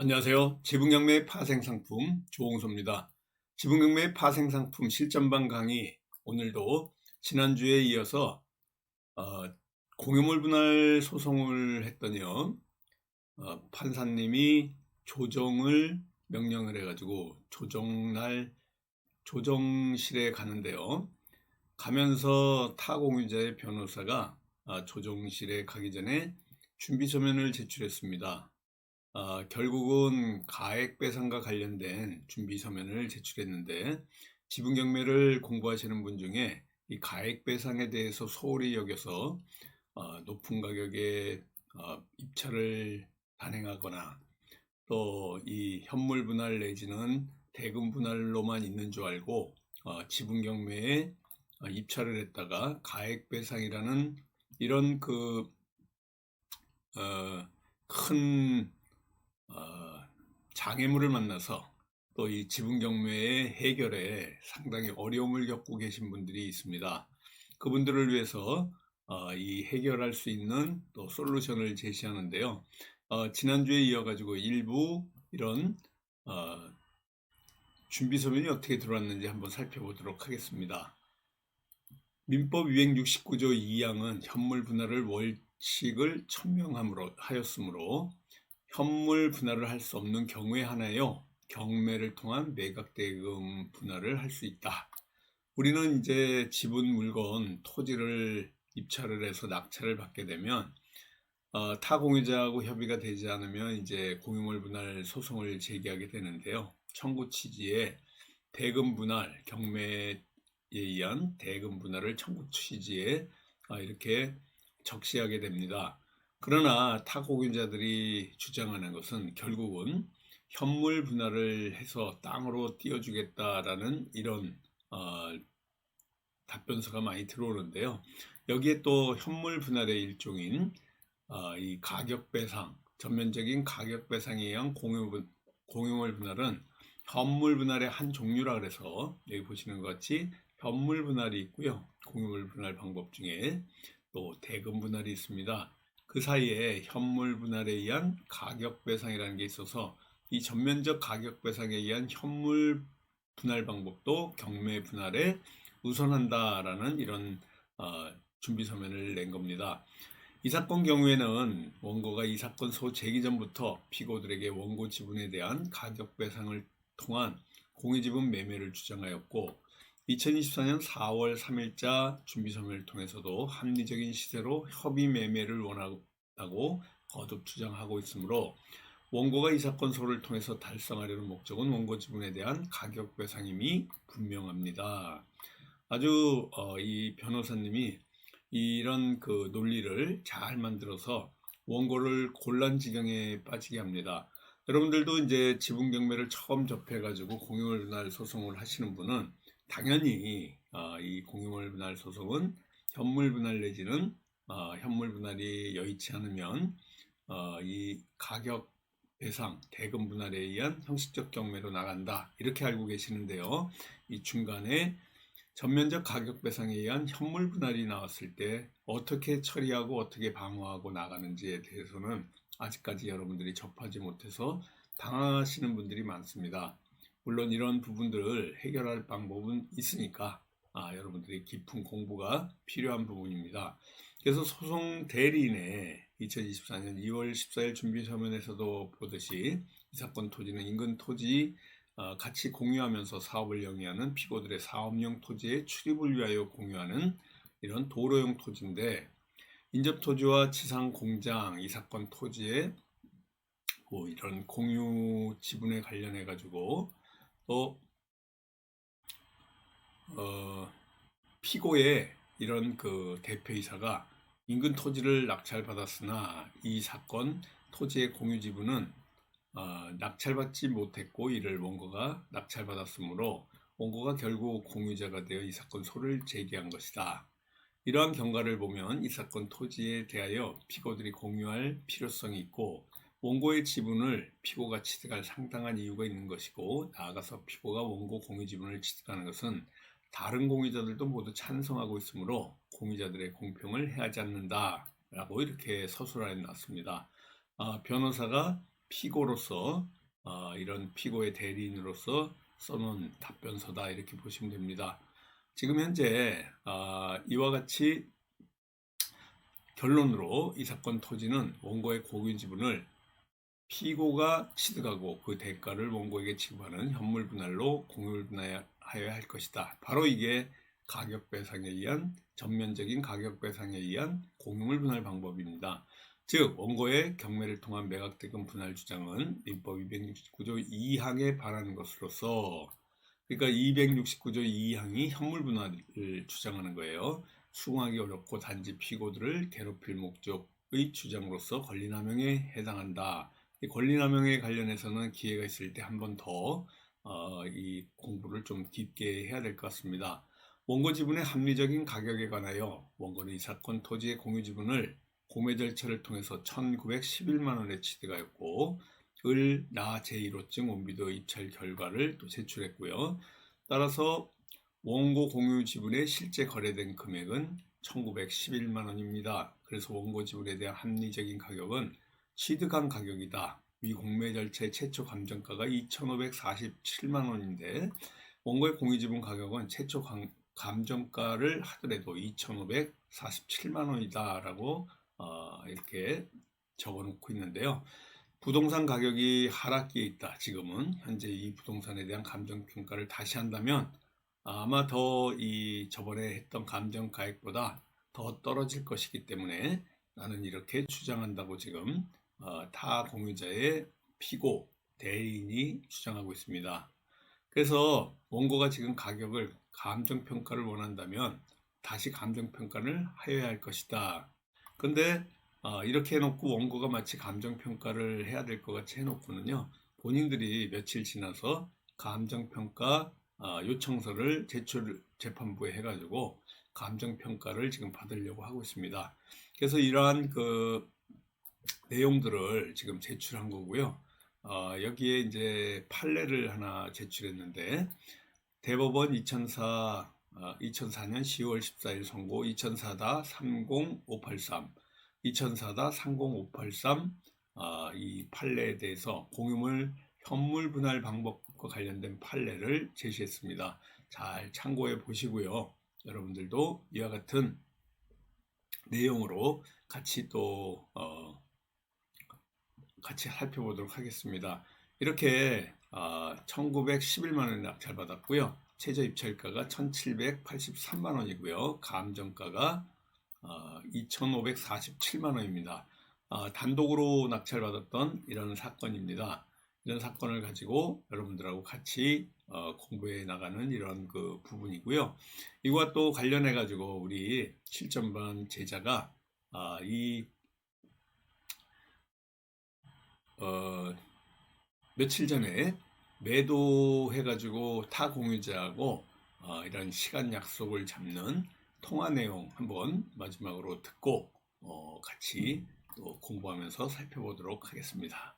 안녕하세요. 지붕경매 파생상품 조홍소입니다. 지붕경매 파생상품 실전반 강의 오늘도 지난주에 이어서 어, 공유물 분할 소송을 했더니요. 어, 판사님이 조정을 명령을 해가지고 조정날 조정실에 가는데요. 가면서 타 공유자의 변호사가 아, 조정실에 가기 전에 준비 서면을 제출했습니다. 아, 결국은 가액배상과 관련된 준비 서면을 제출했는데 지분 경매를 공부하시는 분 중에 이 가액배상에 대해서 소홀히 여겨서 어, 높은 가격에 어, 입찰을 단행하거나 또 이 현물 분할 내지는 대금 분할로만 있는 줄 알고 어, 지분 경매에 어, 입찰을 했다가 가액배상이라는 이런 그 어, 큰 어, 장애물을 만나서 또 이 지분 경매의 해결에 상당히 어려움을 겪고 계신 분들이 있습니다. 그분들을 위해서 어, 이 해결할 수 있는 또 솔루션을 제시하는데요. 어, 지난주에 이어가지고 일부 이런 어, 준비 서면이 어떻게 들어왔는지 한번 살펴보도록 하겠습니다. 민법 유행 69조 2항은 현물 분할을 월칙을 천명함으로 하였으므로 현물 분할을 할 수 없는 경우에 하나요. 경매를 통한 매각 대금 분할을 할 수 있다. 우리는 이제 지분 물건 토지를 입찰을 해서 낙찰을 받게 되면 어, 타 공유자하고 협의가 되지 않으면 이제 공유물 분할 소송을 제기하게 되는데요. 청구 취지에 대금 분할 경매에 의한 대금 분할을 청구 취지에 어, 이렇게 적시하게 됩니다. 그러나 타공인자들이 주장하는 것은 결국은 현물 분할을 해서 땅으로 띄워주겠다라는 이런 어, 답변서가 많이 들어오는데요. 여기에 또 현물 분할의 일종인 어, 이 가격 배상, 전면적인 가격 배상에 의한 공유, 분- 공유물 분할은 현물 분할의 한 종류라 그래서 여기 보시는 것 같이 현물 분할이 있고요. 공유물 분할 방법 중에 또 대금 분할이 있습니다. 그 사이에 현물 분할에 의한 가격 배상이라는 게 있어서 이 전면적 가격 배상에 의한 현물 분할 방법도 경매 분할에 우선한다라는 이런 어, 준비 서면을 낸 겁니다. 이 사건 경우에는 원고가 이 사건 소 제기 전부터 피고들에게 원고 지분에 대한 가격 배상을 통한 공유 지분 매매를 주장하였고 2024년 4월 3일자 준비서면을 통해서도 합리적인 시세로 협의 매매를 원한다고 거듭 주장하고 있으므로 원고가 이 사건 소를 통해서 달성하려는 목적은 원고 지분에 대한 가격 배상임이 분명합니다. 아주 어, 이 변호사님이 이런 그 논리를 잘 만들어서 원고를 곤란 지경에 빠지게 합니다. 여러분들도 이제 지분 경매를 처음 접해가지고 공유물 분할 소송을 하시는 분은 당연히 어, 이 공유물 분할 소송은 현물 분할 내지는 어, 현물 분할이 여의치 않으면 어, 이 가격 배상 대금 분할에 의한 형식적 경매로 나간다 이렇게 알고 계시는데요. 이 중간에 전면적 가격 배상에 의한 현물 분할이 나왔을 때 어떻게 처리하고 어떻게 방어하고 나가는지에 대해서는 아직까지 여러분들이 접하지 못해서 당하시는 분들이 많습니다. 물론 이런 부분들을 해결할 방법은 있으니까 아, 여러분들이 깊은 공부가 필요한 부분입니다. 그래서 소송 대리인의 2024년 2월 14일 준비 서면에서도 보듯이 이 사건 토지는 인근 토지 어, 같이 공유하면서 사업을 영위하는 피고들의 사업용 토지의 출입을 위하여 공유하는 이런 도로용 토지인데 인접 토지와 지상 공장 이 사건 토지의 뭐 이런 공유 지분에 관련해 가지고 또 어, 피고의 이런 그 대표이사가 인근 토지를 낙찰받았으나 이 사건 토지의 공유 지분은 어, 낙찰받지 못했고 이를 원고가 낙찰받았으므로 원고가 결국 공유자가 되어 이 사건 소를 제기한 것이다. 이러한 경과를 보면 이 사건 토지에 대하여 피고들이 공유할 필요성이 있고 원고의 지분을 피고가 취득할 상당한 이유가 있는 것이고 나아가서 피고가 원고 공유 지분을 취득하는 것은 다른 공유자들도 모두 찬성하고 있으므로 공유자들의 공평을 해하지 않는다라고 이렇게 서술하에 놨습니다. 아, 변호사가 피고로서 어, 이런 피고의 대리인으로서 써놓은 답변서다 이렇게 보시면 됩니다. 지금 현재 아, 이와 같이 결론으로 이 사건 토지는 원고의 공유 지분을 피고가 취득하고 그 대가를 원고에게 지급하는 현물 분할로 공유를 분할하여야 할 것이다. 바로 이게 가격 배상에 의한 전면적인 가격 배상에 의한 공유물 분할 방법입니다. 즉 원고의 경매를 통한 매각대금 분할 주장은 민법 269조 2항에 반하는 것으로서 그러니까 269조 2항이 현물 분할을 주장하는 거예요. 수긍하기 어렵고 단지 피고들을 괴롭힐 목적의 주장으로서 권리남용에 해당한다. 이 권리남용에 관련해서는 기회가 있을 때 한 번더 어, 이 공부를 좀 깊게 해야 될 것 같습니다. 원고 지분의 합리적인 가격에 관하여 원고는 이 사건 토지의 공유 지분을 공매 절차를 통해서 1911만 원에 취득하였고 을, 나, 제1호증, 원비도 입찰 결과를 또 제출했고요. 따라서 원고 공유 지분의 실제 거래된 금액은 1911만 원입니다. 그래서 원고 지분에 대한 합리적인 가격은 취득한 가격이다. 위 공매 절차의 최초 감정가가 2,547만 원인데 원고의 공유 지분 가격은 최초 감, 감정가를 하더라도 2,547만 원이다라고 어, 이렇게 적어놓고 있는데요. 부동산 가격이 하락기에 있다. 지금은 현재 이 부동산에 대한 감정 평가를 다시 한다면 아마 더 이 저번에 했던 감정 가액보다 더 떨어질 것이기 때문에 나는 이렇게 주장한다고 지금 어, 타 공유자의 피고 대리인이 주장하고 있습니다. 그래서 원고가 지금 가격을 감정 평가를 원한다면 다시 감정 평가를 하여야 할 것이다. 근데 어, 이렇게 해놓고 원고가 마치 감정 평가를 해야 될 것 같이 해놓고는요 본인들이 며칠 지나서 감정 평가 어, 요청서를 제출 재판부에 해가지고 감정 평가를 지금 받으려고 하고 있습니다. 그래서 이러한 그 내용들을 지금 제출한 거고요. 어, 여기에 이제 판례를 하나 제출했는데 대법원 2004 어, 2004년 10월 14일 선고 2004다 30583 2004다 30583 어, 이 판례에 대해서 공유물 현물 분할 방법과 관련된 판례를 제시했습니다. 잘 참고해 보시고요. 여러분들도 이와 같은 내용으로 같이 또 어, 같이 살펴보도록 하겠습니다. 이렇게 어, 1911만 원이 낙찰 받았고요. 최저 입찰가가 1783만 원이고요. 감정가가 어, 2547만 원입니다. 어, 단독으로 낙찰 받았던 이런 사건입니다. 이런 사건을 가지고 여러분들하고 같이 어, 공부해 나가는 이런 그 부분이고요. 이와 또 관련해 가지고 우리 실전반 제자가 아, 이 어, 며칠 전에 매도해 가지고 타 공유자하고 어, 이런 시간 약속을 잡는 통화 내용 한번 마지막으로 듣고 어, 같이 또 공부하면서 살펴보도록 하겠습니다.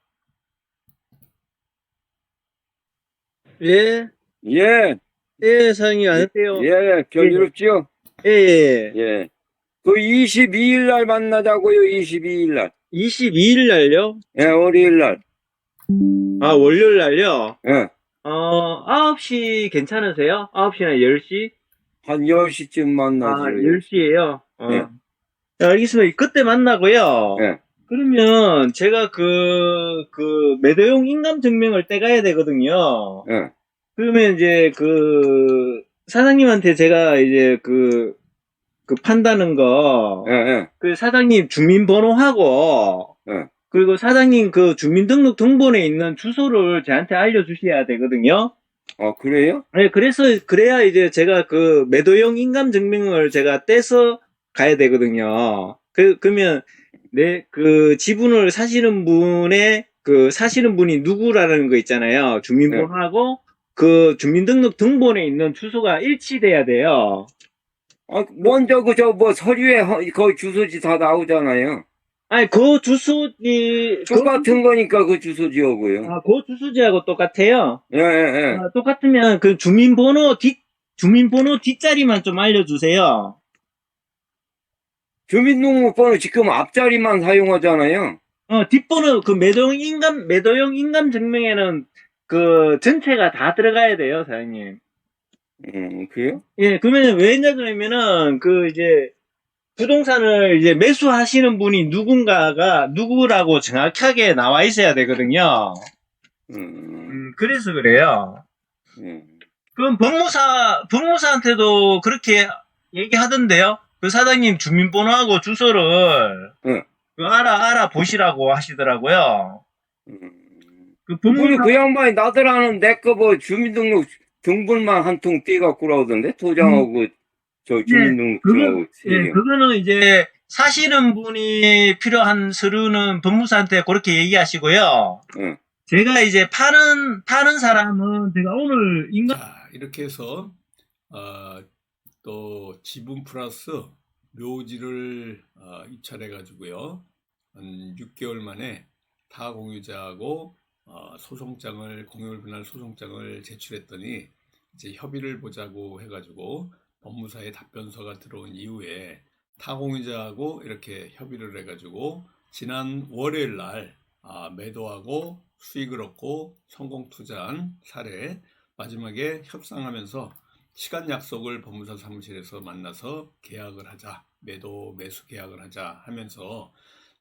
예, 예, 예, 사장님, 안녕하세요. 예, 경이롭지요? 예, 예. 예. 그 22일 날 만나자고요, 22일 날. 22일 날요? 예, 월요일 날. 아, 월요일 날요? 예. 어, 9시 괜찮으세요? 9시나 10시? 한 10시쯤 아, 만나죠. 10시에요? 어. 예. 네, 알겠습니다. 그때 만나고요. 예. 그러면 제가 그, 그, 매도용 인감 증명을 떼가야 되거든요. 예. 그러면 이제 그, 사장님한테 제가 이제 그, 그 판다는 거, 예, 예. 그 사장님 주민번호하고 예. 그리고 사장님 그 주민등록 등본에 있는 주소를 저한테 알려주셔야 되거든요. 어, 그래요? 네, 그래서 그래야 이제 제가 그 매도용 인감 증명을 제가 떼서 가야 되거든요. 그 그러면 내그 지분을 사시는 분의 그 사시는 분이 누구라는 거 있잖아요. 주민번호하고 그 주민등록 등본에 있는 주소가 일치돼야 돼요. 아, 먼저 그, 저, 뭐, 서류에, 허- 그 주소지 다 나오잖아요. 아니 그 주소지 그 똑같은 거니까 그 주소지하고요. 아, 그 주소지하고 똑같아요. 예, 예, 예. 아, 똑같으면 그 주민번호 뒷 주민번호 뒷자리만 좀 알려주세요. 주민등록번호 지금 앞자리만 사용하잖아요. 어, 뒷번호 그 매도용 인감 매도용 인감 증명에는 그 전체가 다 들어가야 돼요, 사장님. 음, 그래요? 예, 그러면 왜냐 그러면은 그 이제 부동산을 이제 매수하시는 분이 누군가가 누구라고 정확하게 나와 있어야 되거든요. 음, 음, 그래서 그래요. 음. 그럼 법무사 법무사한테도 그렇게 얘기하던데요. 그 사장님 주민번호하고 주소를 응. 그 알아 알아 보시라고 하시더라고요. 음. 그 우리 법무사 그 양반이 나더라는 내 거 뭐 주민등록 등본만 한 통 떼갖고 나오던데 도장하고 저 주민등록 그거- 등하고 세 예, 개. 그거는 이제 사시는 분이 필요한 서류는 법무사한테 그렇게 얘기하시고요. 응. 제가 이제 파는 파는 사람은 제가 오늘 인간 자, 이렇게 해서 어, 또 지분 플러스 묘지를 어, 입찰해 가지고요. 한 6개월 만에 타 공유자하고 어, 소송장을 공유를 분할 소송장을 제출했더니 이제 협의를 보자고 해가지고 법무사에 답변서가 들어온 이후에 타 공유자하고 이렇게 협의를 해가지고 지난 월요일 날 아, 매도하고 수익을 얻고 성공 투자한 사례 마지막에 협상하면서 시간 약속을 법무사 사무실에서 만나서 계약을 하자 매도 매수 계약을 하자 하면서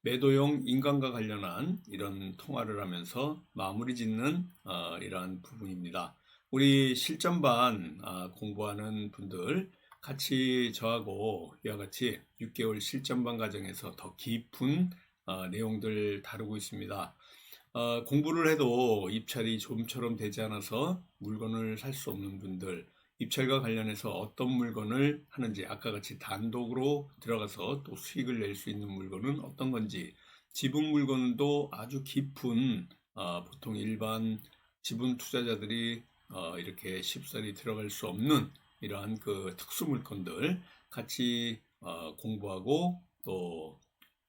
매도용 인간과 관련한 이런 통화를 하면서 마무리 짓는 어, 이러한 부분입니다. 우리 실전반 아, 공부하는 분들 같이 저하고 이와 같이 6개월 실전반 과정에서 더 깊은 어, 내용들 다루고 있습니다. 어, 공부를 해도 입찰이 좀처럼 되지 않아서 물건을 살 수 없는 분들, 입찰과 관련해서 어떤 물건을 하는지, 아까 같이 단독으로 들어가서 또 수익을 낼 수 있는 물건은 어떤 건지, 지분 물건도 아주 깊은, 어, 보통 일반 지분 투자자들이 어, 이렇게 쉽사리 들어갈 수 없는 이러한 그 특수 물건들 같이 어, 공부하고 또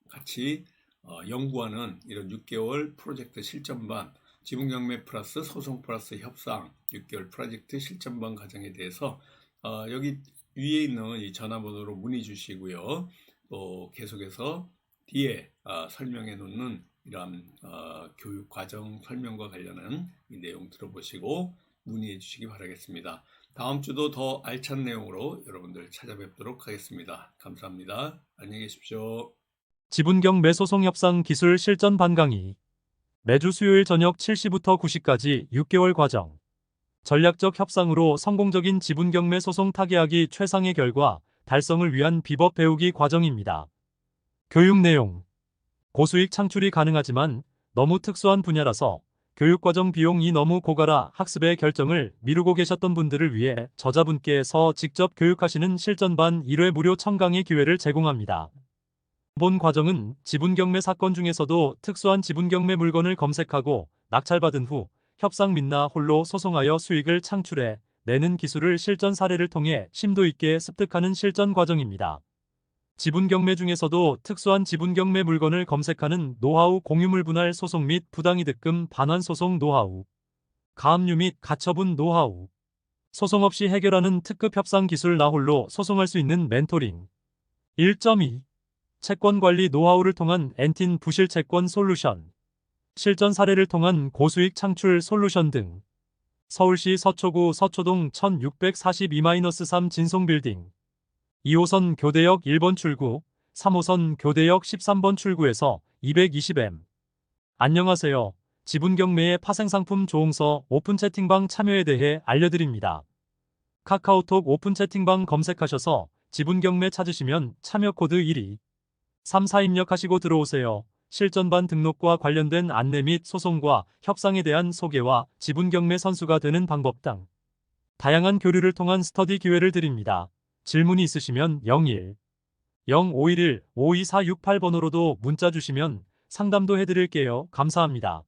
같이 어, 연구하는 이런 6개월 프로젝트 실전반 지분 경매 플러스 소송 플러스 협상 6개월 프로젝트 실전반 과정에 대해서 어, 여기 위에 있는 이 전화번호로 문의 주시고요. 또 계속해서 뒤에 어, 설명해 놓는 이러한 어, 교육 과정 설명과 관련한 이 내용 들어보시고 문의해 주시기 바라겠습니다. 다음 주도 더 알찬 내용으로 여러분들 찾아뵙도록 하겠습니다. 감사합니다. 안녕히 계십시오. 지분경 매소송 협상 기술 실전 반 강의. 매주 수요일 저녁 7시부터 9시까지 6개월 과정. 전략적 협상으로 성공적인 지분 경매 소송 타개하기 최상의 결과 달성을 위한 비법 배우기 과정입니다. 교육 내용. 고수익 창출이 가능하지만 너무 특수한 분야라서 교육과정 비용이 너무 고가라 학습의 결정을 미루고 계셨던 분들을 위해 저자분께서 직접 교육하시는 실전반 1회 무료 청강의 기회를 제공합니다. 본 과정은 지분경매 사건 중에서도 특수한 지분경매 물건을 검색하고 낙찰받은 후 협상 및나 홀로 소송하여 수익을 창출해 내는 기술을 실전 사례를 통해 심도 있게 습득하는 실전 과정입니다. 지분경매 중에서도 특수한 지분경매 물건을 검색하는 노하우 공유물 분할 소송 및 부당이득금 반환 소송 노하우, 가압류 및 가처분 노하우, 소송 없이 해결하는 특급 협상 기술 나홀로 소송할 수 있는 멘토링. 1.2 채권 관리 노하우를 통한 엔틴 부실 채권 솔루션, 실전 사례를 통한 고수익 창출 솔루션 등 서울시 서초구 서초동 1642-3 진송빌딩 2호선 교대역 1번 출구, 3호선 교대역 13번 출구에서 220M 안녕하세요. 지분 경매의 파생상품 조홍서 오픈 채팅방 참여에 대해 알려드립니다. 카카오톡 오픈 채팅방 검색하셔서 지분 경매 찾으시면 참여 코드 1위 3, 4 입력하시고 들어오세요. 실전반 등록과 관련된 안내 및 소송과 협상에 대한 소개와 지분 경매 선수가 되는 방법 등 다양한 교류를 통한 스터디 기회를 드립니다. 질문이 있으시면 01 0511 52468번으로도 문자 주시면 상담도 해드릴게요. 감사합니다.